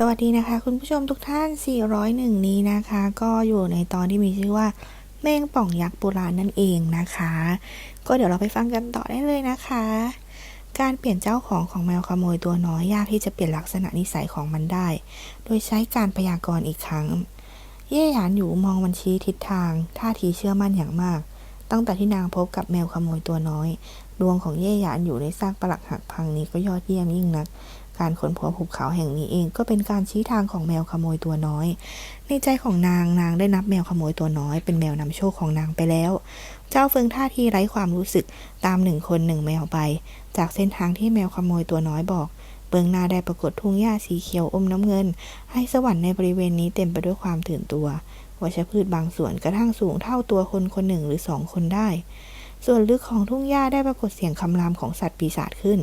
สวัสดีนะคะ คุณผู้ชมทุกท่าน 401 นี้นะคะ ก็อยู่ในตอนที่มีชื่อว่าแมงป่องยักษ์โบราณนั่นเองนะคะ ก็เดี๋ยวเราไปฟังกันต่อได้เลยนะคะ การเปลี่ยนเจ้าของของแมวขโมยตัวน้อยยากที่จะเปลี่ยนลักษณะนิสัยของมันได้ โดยใช้การพยากรณ์อีกครั้ง เย่หยานอยู่มองมันชี้ทิศทาง ท่าทีเชื่อมั่นอย่างมาก ตั้งแต่ที่นางพบกับแมวขโมยตัวน้อย ดวงของเย่หยานอยู่ในซากปรักหักพังนี้ก็ยอดเยี่ยมยิ่งนัก การค้นพบหุบเขาแห่งนี้เองก็เป็นการชี้ทางของแมวขโมยตัวน้อย ในใจของนางนางได้นับแมวขโมยตัวน้อยเป็นแมวนำโชคของนางไปแล้ว เจ้าเฟิงท่าทีไร้ความรู้สึกตามหนึ่งคนหนึ่งแมวไป จากเส้นทางที่แมวขโมยตัวน้อยบอกเบื้องหน้าได้ปรากฏทุ่งหญ้าสีเขียวอมน้ำเงิน ให้สวรรค์ในบริเวณนี้เต็มไปด้วยความตื่นตัววัชพืชบางส่วนกระทั่งสูงเท่าตัวคนคนหนึ่งหรือสองคนได้ ส่วนลึกของทุ่งหญ้าได้ปรากฏเสียงคำรามของสัตว์ปีศาจขึ้น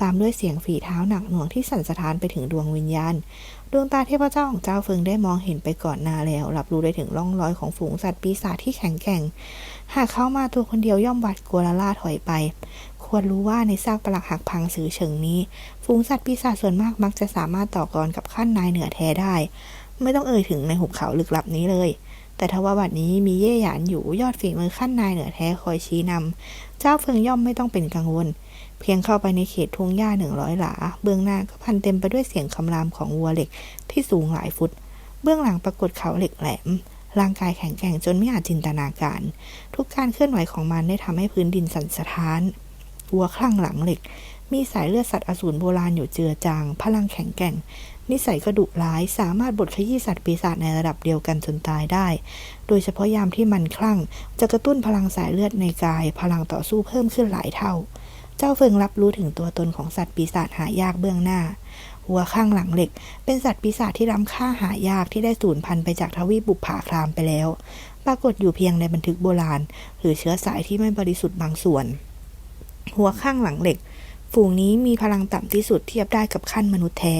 ตามด้วยเสียงฝีเท้าหนักหน่วงที่สั่นสะท้านไปถึงดวงวิญญาณ ดวงตาเทพเจ้าของเจ้าเฟิงได้มองเห็นไปก่อนหน้าแล้ว รับรู้ได้ถึงร่องรอยของฝูงสัตว์ปีศาจที่แข็งแกร่ง หากเข้ามาตัวคนเดียวย่อมหวาดกลัวละล่าถอยไป ควรรู้ว่าในซากปรักหักพังสือเฉิงนี้ ฝูงสัตว์ปีศาจส่วนมากมักจะสามารถต่อกรกับขั้นนายเหนือแท้ได้ ไม่ต้องเอ่ยถึงในหุบเขาลึกลับนี้เลย แต่ทว่าบัดนี้มีเย่หยานอยู่ยอดฝีมือขั้นนายเหนือแท้คอยชี้นำเจ้าเฟิงย่อมไม่ต้องเป็นกังวล เพียงเข้าไปในเขตทุ่งหญ้าหนึ่งร้อยหลา เบื้องหน้าก็พันเต็มไปด้วยเสียงคำรามของวัวเหล็กที่สูงหลายฟุต เบื้องหลังปรากฏเขาเหล็กแหลมร่างกายแข็งแกร่งจนไม่อาจจินตนาการ ทุกการเคลื่อนไหวของมันได้ทำให้พื้นดินสั่นสะท้านวัวคลั่งหลังเหล็ก มีสายเลือดสัตว์อสูรโบราณอยู่เจือจาง พลังแข็งแกร่ง นิสัยกระดุร้ายสามารถบดขยี้สัตว์ปีศาจในระดับเดียวกันจนตายได้ โดยเฉพาะยามที่มันคลั่ง จะกระตุ้นพลังสายเลือดในกาย พลังต่อสู้เพิ่มขึ้นหลายเท่า เจ้าเฟิงรับรู้ถึงตัวตนของสัตว์ปีศาจหายากเบื้องหน้า หัวข้างหลังเหล็ก เป็นสัตว์ปีศาจที่ล้ำค่าหายากที่ได้สูญพันธุ์ไปจากทวีปบุปผาครามไปแล้ว ปรากฏอยู่เพียงในบันทึกโบราณ หรือเชื้อสายที่ไม่บริสุทธิ์บางส่วน หัวข้างหลังเหล็ก ฝูงนี้มีพลังต่ำที่สุดเทียบได้กับขั้นมนุษย์แท้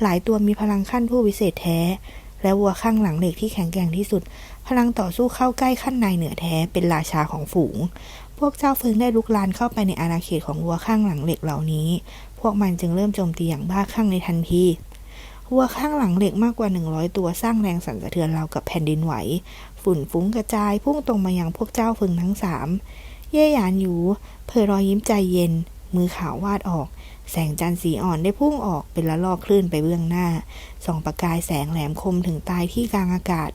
หลายตัวมีพลังขั้นผู้วิเศษแท้ และวัวข้างหลังเหล็กที่แข็งแกร่งที่สุด พลังต่อสู้เข้าใกล้ขั้นนายเหนือแท้เป็นราชาของฝูง พวกเจ้าเฟิงได้ลุกลานเข้าไปในอาณาเขตของวัวข้างหลังเหล็กเหล่านี้ พวกมันจึงเริ่มโจมตีอย่างบ้าคลั่งในทันทีวัวข้างหลังเหล็กมากกว่า 100 ตัวสร้างแรงสั่นสะเทือนราวกับแผ่นดินไหว ฝุ่นฟุ้งกระจายพุ่งตรงมายังพวกเจ้าเฟิงทั้งสามเย่หยานหยูเผยรอยยิ้มใจเย็น มือขาววาดออก แสงจันทร์สีอ่อนได้พุ่งออกเป็นละลอกคลื่นไปเบื้องหน้า ส่องประกายแสงแหลมคมถึงตายที่กลางอากาศ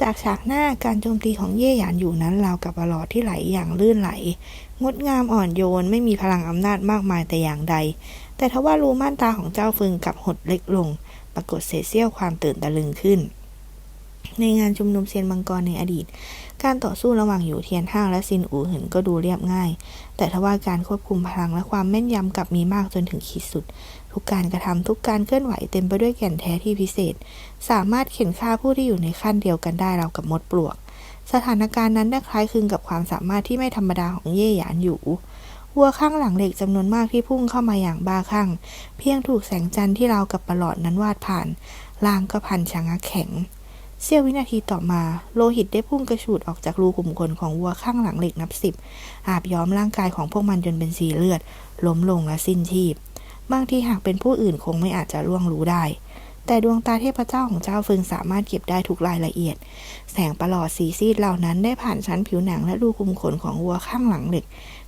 จากฉากหน้าการโจมตีของเย่หยานอยู่นั้นราวกับประหลอดที่ไหลอย่างลื่นไหล งดงามอ่อนโยนไม่มีพลังอำนาจมากมายแต่อย่างใด แต่ทว่ารูม่านตาของเจ้าฟึงกับหดเล็กลง ปรากฏเศษเสี้ยวความตื่นตะลึงขึ้น ในงานชุมนุมเซียนมังกรในอดีตการต่อสู้ระหว่างอยู่เทียนห้างและซินอู่หึนก็ดูเรียบง่าย แต่ทว่าการควบคุมพลังและความแม่นยำกลับมีมากจนถึงขีดสุด ทุกการกระทำทุกการเคลื่อนไหวเต็มไปด้วยแก่นแท้ที่พิเศษ สามารถเข็นฆ่าผู้ที่อยู่ในขั้นเดียวกันได้เรากับมดปลวก สถานการณ์นั้นได้คล้ายคลึงกับความสามารถที่ไม่ธรรมดาของเย่หยานอยู่วัวข้างหลังเหล็กจำนวนมากที่พุ่งเข้ามาอย่างบ้าคลั่ง เพียงถูกแสงจันทร์ที่เรากับประหลอดนั้นวาดผ่านลางก็พันชะงักแข็ง เสี้ยววินาทีต่อมา โลหิตได้พุ่งกระฉูดออกจากรูขุมขนของวัวข้างหลังเหล็กนับสิบอาบย้อมร่างกายของพวกมันจนเป็นสีเลือด ล้มลงและสิ้นชีพ บางทีหากเป็นผู้อื่นคงไม่อาจจะล่วงรู้ได้ แต่ดวงตาเทพเจ้าของเจ้าฟิงสามารถเก็บได้ทุกรายละเอียด แสงประหลอดสีซีดเหล่านั้นได้ผ่านชั้นผิวหนังและรูขุมขนของวัวข้างหลังเหล็ก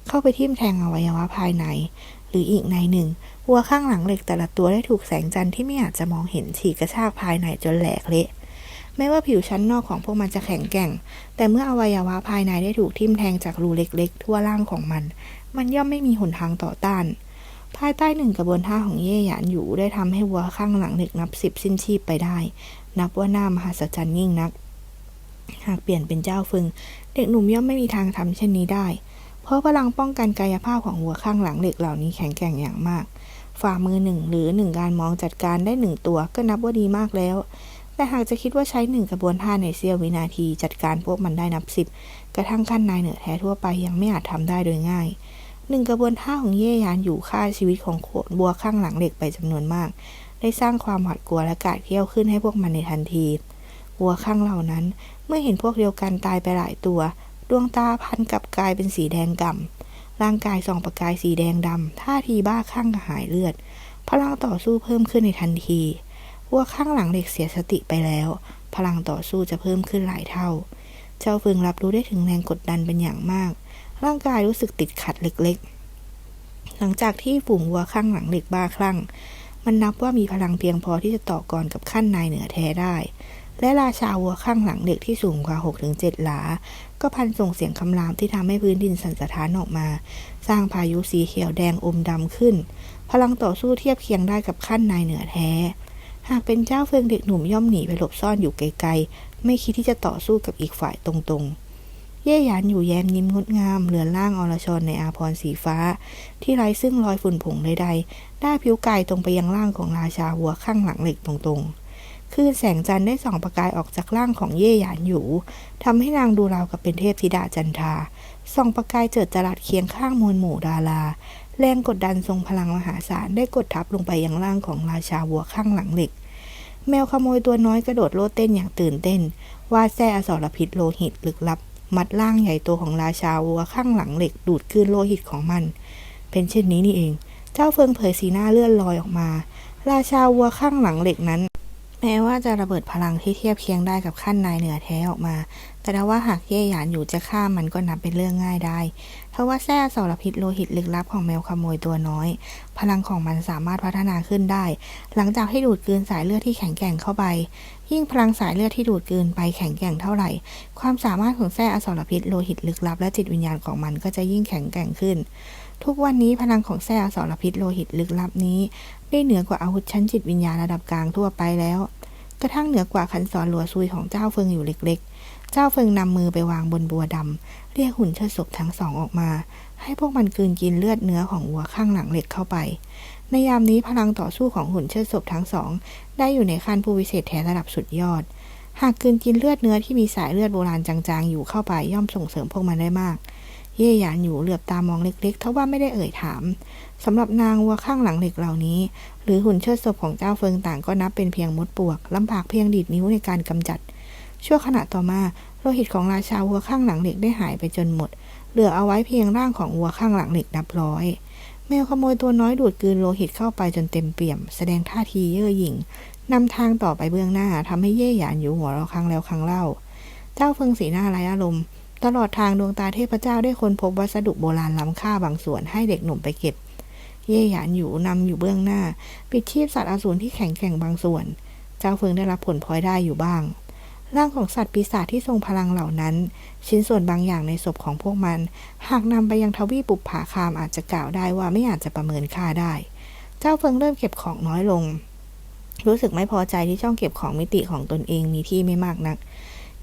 เข้าไปทิ่มแทงอวัยวะภายใน หรืออีกในหนึ่งวัวข้างหลังเหล็กแต่ละตัวได้ถูกแสงจันทร์ที่ไม่อาจจะมองเห็นฉีกกระชากภายในจนแหลกเละ ไม่ว่าผิวชั้นนอกของพวกมันจะแข็งแกร่ง แต่เมื่ออวัยวะภายในได้ถูกทิ่มแทงจากรูเล็กๆ ทั่วร่างของมัน มันย่อมไม่มีหนทางต่อต้าน ภายใต้หนึ่งกระบวนท่าของเย่หยานอยู่ได้ทำให้วัวข้างหลังเหล็กนับสิบสิ้นชีพไปได้ นับว่าน่ามหัศจรรย์ยิ่งนัก หากเปลี่ยนเป็นเจ้าฟึง เด็กหนุ่มย่อมไม่มีทางทำเช่นนี้ได้ เพราะพลังป้องกันกายภาพของวัวข้างหลังเหล็กเหล่านี้แข็งแกร่งอย่างมากฝ่ามือหนึ่งหรือหนึ่งการมองจัดการได้หนึ่งตัวก็นับว่าดีมากแล้ว แต่หากจะคิดว่าใช้หนึ่งกระบวนท่าในเสี้ยววินาทีจัดการพวกมันได้นับสิบกระทั่งขั้นนายเหนือแท้ทั่วไปยังไม่อาจทำได้โดยง่ายหนึ่งกระบวนท่าของเย่ยานอยู่ฆ่าชีวิตของโขนบัวข้างหลังเหล็กไปจำนวนมาก ได้สร้างความหวาดกลัวและกาดเที่ยวขึ้นให้พวกมันในทันทีวัวข้างเหล่านั้น เมื่อเห็นพวกเดียวกันตายไปหลายตัว ดวงตาพันกับกลายเป็นสีแดงก่ำร่างกายส่องประกายสีแดงดำท่าทีบ้าคลั่งกระหายเลือดพลังต่อสู้เพิ่มขึ้นในทันที ววัวข้างหลังเหล็กเสียสติไปแล้ว พลังต่อสู้จะเพิ่มขึ้นหลายเท่า เจ้าฟิงรับรู้ได้ถึงแรงกดดันเป็นอย่างมาก ร่างกายรู้สึกติดขัดเล็กๆ หลังจากที่ฝูงวัวข้างหลังเหล็กบ้าคลั่ง มันนับว่ามีพลังเพียงพอที่จะต่อกรกับขั้นนายเหนือแท้ได้ และราชาวัวข้างหลังเหล็กที่สูงกว่า 6-7 หลา ก็พันส่งเสียงคำรามที่ทำให้พื้นดินสั่นสะท้านออกมา สร้างพายุสีเขียวแดงอมดำขึ้น พลังต่อสู้เทียบเคียงได้กับขั้นนายเหนือแท้ หากเป็นเจ้าเฟืองเด็กหนุ่มย่อมหนีไปหลบซ่อนอยู่ไกลๆ ไม่คิดที่จะต่อสู้กับอีกฝ่ายตรงๆ เย่หยานอยู่แย้มยิ้มงดงามเหลือนล่างอรชรในอาพรสีฟ้า ที่ไร้ซึ่งรอยฝุ่นผงใดๆได้ผิวกายตรงไปยังร่างของราชาหัวข้างหลังเหล็กตรงๆ คลื่นแสงจันทร์ได้ส่องประกายออกจากร่างของเย่หยานอยู่ทำให้นางดูราวกับเป็นเทพธิดาจันทราส่องประกายเจิดจรัสเคียงข้างมวลหมู่ดารา แรงกดดันทรงพลังมหาศาลได้กดทับลงไปยังร่างของราชาวัวข้างหลังเหล็ก แมวขโมยตัวน้อยกระโดดโลดเต้นอย่างตื่นเต้นวาดแซ่อสรพิษโลหิตลึกลับ มัดร่างใหญ่โตของราชาวัวข้างหลังเหล็ก ดูดกลืนโลหิตของมัน เป็นเช่นนี้นี่เอง เจ้าเฟิงเผยสีหน้าเลื่อนลอยออกมา ราชาวัวข้างหลังเหล็กนั้น แม้ว่าจะระเบิดพลังที่เทียบเคียงได้กับขั้นนายเหนือแท้ออกมา แต่ว่าหากเย่หยานอยู่จะฆ่ามันก็นับเป็นเรื่องง่ายได้ เพราะว่าแซ่อสรพิษโลหิตลึกลับของแมวขโมยตัวน้อย พลังของมันสามารถพัฒนาขึ้นได้ หลังจากที่ดูดกลืนสายเลือดที่แข็งแกร่งเข้าไป ยิ่งพลังสายเลือดที่ดูดกลืนไปแข็งแกร่งเท่าไหร่ ความสามารถของแซ่อสรพิษโลหิตลึกลับและจิตวิญญาณของมันก็จะยิ่งแข็งแกร่งขึ้น ทุกวันนี้พลังของแซ่อสรพิษโลหิตลึกลับนี้ ได้เหนือกว่าอาวุธชั้นจิตวิญญาณระดับกลางทั่วไปแล้ว กระทั่งเหนือกว่าขันสอนหลัวซุยของเจ้าเฟิงอยู่เล็ก ๆ เจ้าเฟิงนำมือไปวางบนบัวดำเรียกหุ่นเชิดศพทั้งสองออกมา ให้พวกมันกืนกินเลือดเนื้อของวัวข้างหลังเหล็กเข้าไป ในยามนี้พลังต่อสู้ของหุ่นเชิดศพทั้งสองได้อยู่ในขั้นผู้วิเศษแท้ระดับสุดยอด หากกืนกินเลือดเนื้อที่มีสายเลือดโบราณจางๆอยู่เข้าไปย่อมส่งเสริมพวกมันได้มาก เย่หยานอยู่เหลือบตามองเล็กๆทว่าไม่ได้เอ่ยถามสำหรับนางวัวข้างหลังเหล็กเหล่านี้ หรือหุ่นเชิดศพของเจ้าเฟิงต่างก็นับเป็นเพียงมดปวกลำบากเพียงดีดนิ้วในการกำจัด ชั่วขณะต่อมาโลหิตของราชาวัวข้างหลังเหล็กได้หายไปจนหมด เหลือเอาไว้เพียงร่างของวัวข้างหลังเหล็กนับร้อยแมวขโมยตัวน้อยดูดกลืนโลหิตเข้าไปจนเต็มเปี่ยม แสดงท่าทีเย่อหยิ่งนำทางต่อไปเบื้องหน้าทำให้เย่หยานอยู่หัวเราครั้งแล้วครั้งเล่า เจ้าเฟิงสีหน้าไร้อารมณ์ ตลอดทางดวงตาเทพเจ้าได้ค้นพบวัสดุโบราณล้ำค่าบางส่วนให้เด็กหนุ่มไปเก็บ เย่หยานอยู่นำอยู่เบื้องหน้า ปิดชีพสัตว์อสูรที่แข็งแกร่งบางส่วน เจ้าเฟิงได้รับผลพลอยได้อยู่บ้าง ร่างของสัตว์ปีศาจที่ทรงพลังเหล่านั้น ชิ้นส่วนบางอย่างในศพของพวกมัน หากนำไปยังทวีปปุปผาคามอาจจะกล่าวได้ว่าไม่อาจจะประเมินค่าได้ เจ้าเฟิงเริ่มเก็บของน้อยลง รู้สึกไม่พอใจที่ช่องเก็บของมิติของตนเองมีที่ไม่มากนัก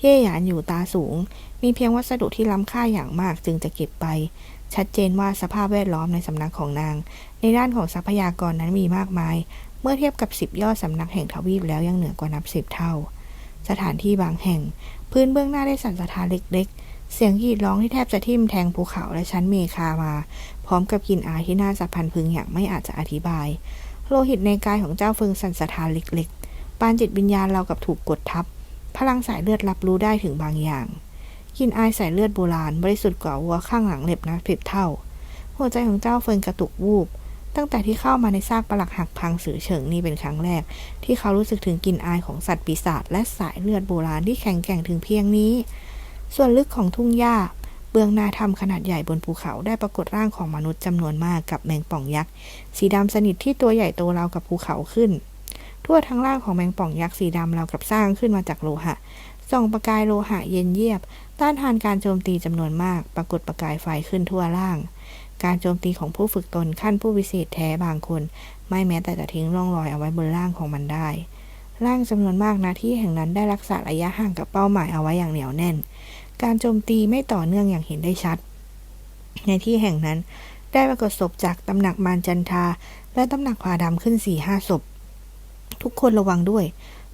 เย่หยานอยู่ตาสูง มีเพียงวัสดุที่ล้ำค่าอย่างมากจึงจะเก็บไป ชัดเจนว่าสภาพแวดล้อมในสำนักของนาง ในด้านของทรัพยากรนั้นมีมากมาย เมื่อเทียบกับสิบยอดสำนักแห่งทวีปแล้วยังเหนือกว่านับสิบเท่า สถานที่บางแห่ง พื้นเบื้องหน้าได้สั่นสะท้านเล็กๆ เสียงกรีดร้องที่แทบจะทิ่มแทงภูเขาและชั้นเมฆามา พร้อมกับกลิ่นอายที่น่าสะพันพึงอย่างไม่อาจจะอธิบาย โลหิตในกายของเจ้าเฟิงสั่นสะท้านเล็กๆปานจิตวิญญาณเรากับถูกกดทับ พลังสายเลือดรับรู้ได้ถึงบางอย่างกลิ่นอายสายเลือดโบราณบริสุทธิ์กว่าวัวข้างหลังเล็บนับสิบเท่า หัวใจของเจ้าเฟิงกระตุกวูบ ตั้งแต่ที่เข้ามาในซากปรักหักพังสือเฉิงนี่เป็นครั้งแรก ที่เขารู้สึกถึงกลิ่นอายของสัตว์ปีศาจและสายเลือดโบราณที่แข็งแกร่งถึงเพียงนี้ ส่วนลึกของทุ่งหญ้าเบื้องหน้าถ้ำขนาดใหญ่บนภูเขาได้ปรากฏร่างของมนุษย์จำนวนมากกับแมงป่องยักษ์สีดำสนิทที่ตัวใหญ่โตราวกับภูเขาขึ้น ทั่วทั้งร่างของแมงป่องยักษ์สีดำราวกับสร้างขึ้นมาจากโลหะ ส่องประกายโลหะเย็นเยียบ ต้านทานการโจมตีจำนวนมาก ปรากฏประกายไฟขึ้นทั่วล่าง การโจมตีของผู้ฝึกตนขั้นผู้วิเศษแท้บางคน ไม่แม้แต่จะทิ้งร่องรอยเอาไว้บนร่างของมันได้ ร่างจำนวนมากนะที่แห่งนั้นได้รักษาระยะห่างกับเป้าหมายเอาไว้อย่างเหนียวแน่น การโจมตีไม่ต่อเนื่องอย่างเห็นได้ชัด ในที่แห่งนั้นได้ปรากฏศพจากตำหนักมารจันทาและตำหนักผาดำขึ้นสี่ห้าศพ ทุกคนระวังด้วย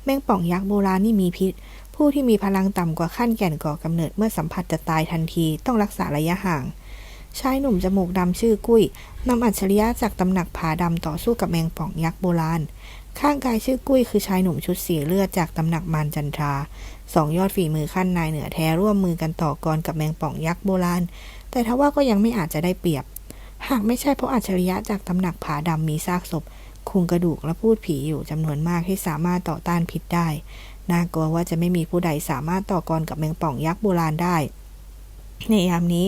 แมงป่องยักษ์โบราณนี่มีพิษ ผู้ที่มีพลังต่ำกว่าขั้นแก่นก่อกำเนิดเมื่อสัมผัสจะตายทันทีต้องรักษาระยะห่างชายหนุ่มจมูกดำชื่อกุ้ยนำอัจฉริยะจากตำหนักผาดำต่อสู้กับแมงป่องยักษ์โบราณ ข้างกายชื่อกุ้ยคือชายหนุ่มชุดสีเลือดจากตำหนักมารจันทราสองยอดฝีมือขั้นนายเหนือแท้ร่วมมือกันต่อกรกับแมงป่องยักษ์โบราณ แต่ทว่าก็ยังไม่อาจจะได้เปรียบ หากไม่ใช่เพราะอัจฉริยะจากตำหนักผาดำมีซากศพ โครงกระดูกและพูดผีอยู่จำนวนมากที่สามารถต่อต้านพิษได้ น่ากลัวว่าจะไม่มีผู้ใดสามารถต่อกรกับแมงป่องยักษ์โบราณได้ ในยามนี้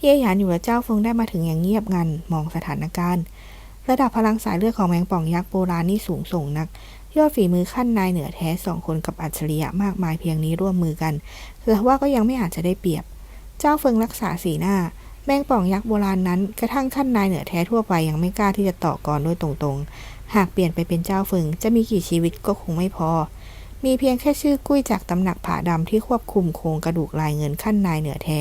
เย่หยานอยู่และเจ้าเฟิงได้มาถึงอย่างเงียบงันมองสถานการณ์ ระดับพลังสายเลือดของแมงป่องยักษ์โบราณนี่สูงส่งนักยอดฝีมือขั้นนายเหนือแท้สองคนกับอัจฉริยะมากมายเพียงนี้ร่วมมือกันแต่ว่าก็ยังไม่อาจจะได้เปรียบ เจ้าเฟิงรักษาสีหน้า แมงป่องยักษ์โบราณนั้นกระทั่งขั้นนายเหนือแท้ทั่วไปยังไม่กล้าที่จะต่อกรด้วยตรงๆ หากเปลี่ยนไปเป็นเจ้าเฟิงจะมีกี่ชีวิตก็คงไม่พอ มีเพียงแค่ชื่อกุ้ยจากตำหนักผาดำที่ควบคุมโครงกระดูกลายเงินขั้นนายเหนือแท้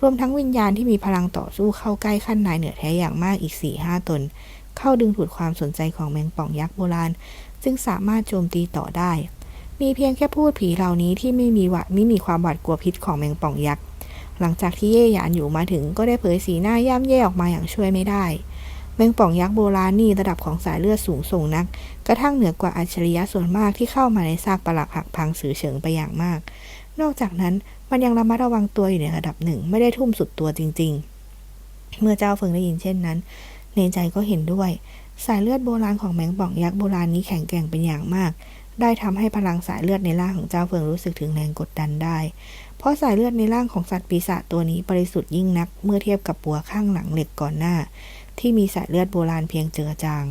รวมทั้งวิญญาณที่มีพลังต่อสู้เข้าใกล้ขั้นนายเหนือแท้อย่างมากอีก4ี่ห้าตน เข้าดึงดูดความสนใจของแมงป่องยักษ์โบราณ ซึ่งสามารถโจมตีต่อได้ มีเพียงแค่พูดผีเหล่านี้ที่ไม่มีหวัดไม่มีความหวาดกลัวพิษของแมงป่องยักษ์ หลังจากที่เย่หยานอยู่มาถึงก็ได้เผยสีหน้าย่ำแย่ออกมาอย่างช่วยไม่ได้แมงป่องยักษ์โบราณนี่ระดับของสายเลือดสูงส่งนัก กระทั่งเหนือกว่าอัจฉริยะส่วนมากที่เข้ามาในซากปลักหักพังสือเฉิงไปอย่างมาก นอกจากนั้นมันยังระมัดระวังตัวอยู่ในระดับหนึ่งไม่ได้ทุ่มสุดตัวจริง ๆ เมื่อเจ้าเฟิงได้ยินเช่นนั้น ในใจก็เห็นด้วย สายเลือดโบราณของแมงป่องยักษ์โบราณนี้แข็งแกร่งเป็นอย่างมาก ได้ทำให้พลังสายเลือดในร่างของเจ้าเฟิงรู้สึกถึงแรงกดดันได้ เพราะสายเลือดในร่างของสัตว์ปีศาจตัวนี้บริสุทธิ์ยิ่งนักเมื่อเทียบกับปัวข้างหลังเหล็กก่อนหน้า ที่มีสายเลือดโบราณเพียงเจือจาง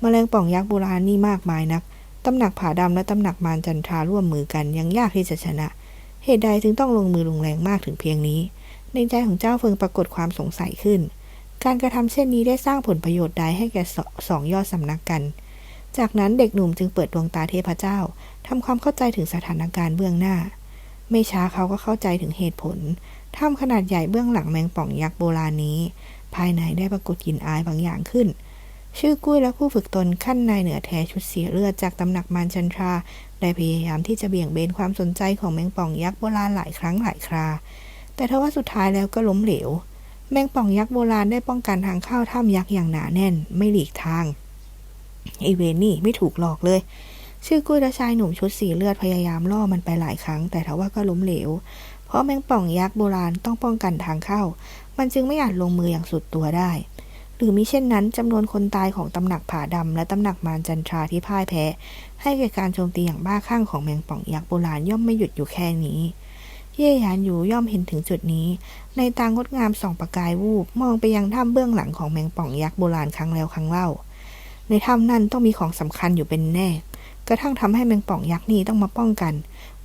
แมลงป่องยักษ์โบราณนี่มากมายนักตำหนักผาดำและตำหนักมารจันทราร่วมมือกันยังยากที่จะชนะ เหตุใดจึงต้องลงมือลงแรงมากถึงเพียงนี้ ในใจของเจ้าเฟิงปรากฏความสงสัยขึ้น การกระทำเช่นนี้ได้สร้างผลประโยชน์ใดให้แก่สสองยอดสำนักกัน จากนั้นเด็กหนุ่มจึงเปิดดวงตาเทพเจ้าทำความเข้าใจถึงสถานการณ์เบื้องหน้า ไม่ช้าเขาก็เข้าใจถึงเหตุผลถ้ำขนาดใหญ่เบื้องหลังแมงป่องยักษ์โบราณนี้ ภายในได้ปรากฏกลิ่นอายบางอย่างขึ้น ชื่อกุ้ยและผู้ฝึกตนขั้นนายเหนือแท้ชุดเสียเลือดจากตำหนักมารชันทรา ได้พยายามที่จะเบี่ยงเบนความสนใจของแมงป่องยักษ์โบราณหลายครั้งหลายครา แต่ทว่าสุดท้ายแล้วก็ล้มเหลว แมงป่องยักษ์โบราณได้ป้องกันทางเข้าถ้ำยักษ์อย่างหนาแน่น ไม่หลีกทาง ไอเวนนี่ไม่ถูกหลอกเลย ชื่อกุ้ยและชายหนุ่มชุดสีเลือดพยายามล่อมันไปหลายครั้ง แต่ทว่าก็ล้มเหลว เพราะแมงป่องยักษ์โบราณต้องป้องกันทางเข้า มันจึงไม่อาจลงมืออย่างสุดตัวได้ หรือมิเช่นนั้นจำนวนคนตายของตำหนักผาดำและตำหนักมารจันทราที่พ่ายแพ้ ให้แก่การโจมตีอย่างบ้าคลั่งของแมงป่องยักษ์โบราณย่อมไม่หยุดอยู่แค่นี้เย่หยานอยู่ย่อมเห็นถึงจุดนี้ ในตางดงามส่องประกายวูบ มองไปยังถ้ำเบื้องหลังของแมงป่องยักษ์โบราณครั้งแล้วครั้งเล่า ในถ้ำนั่นต้องมีของสำคัญอยู่เป็นแน่ กระทั่งทำให้แมงป่องยักษ์นี้ต้องมาป้องกัน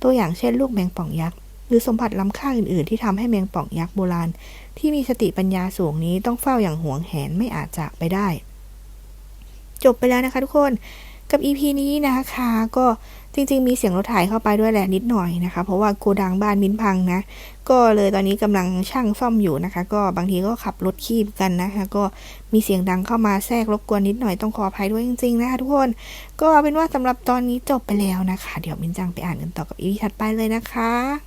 ตัวอย่างเช่นลูกแมงป่องยักษ์หรือสมบัติล้ำค่าอื่นๆ ที่ทำให้แมงป่องยักษ์โบราณ ที่มีสติปัญญาสูงนี้ต้องเฝ้าอย่างหวงแหนไม่อาจจากไปได้ จบไปแล้วนะคะทุกคนกับ EP นี้นะคะก็ จริง ๆ มีเสียงรถถ่ายเข้าไปด้วยแหละนิดหน่อยนะคะ เพราะว่าโกดังบ้านมิ้นพังนะ ก็เลยตอนนี้กำลังช่างซ่อมอยู่นะคะ ก็บางทีก็ขับรถคีบกันนะคะ ก็มีเสียงดังเข้ามาแทรกรบกวนนิดหน่อยต้องขออภัยด้วยจริง ๆ นะคะทุกคน ก็เอาเป็นว่าสำหรับตอนนี้จบไปแล้วนะคะ เดี๋ยวมินจังไปอ่านกันต่อกับอีพีถัดไปเลยนะคะ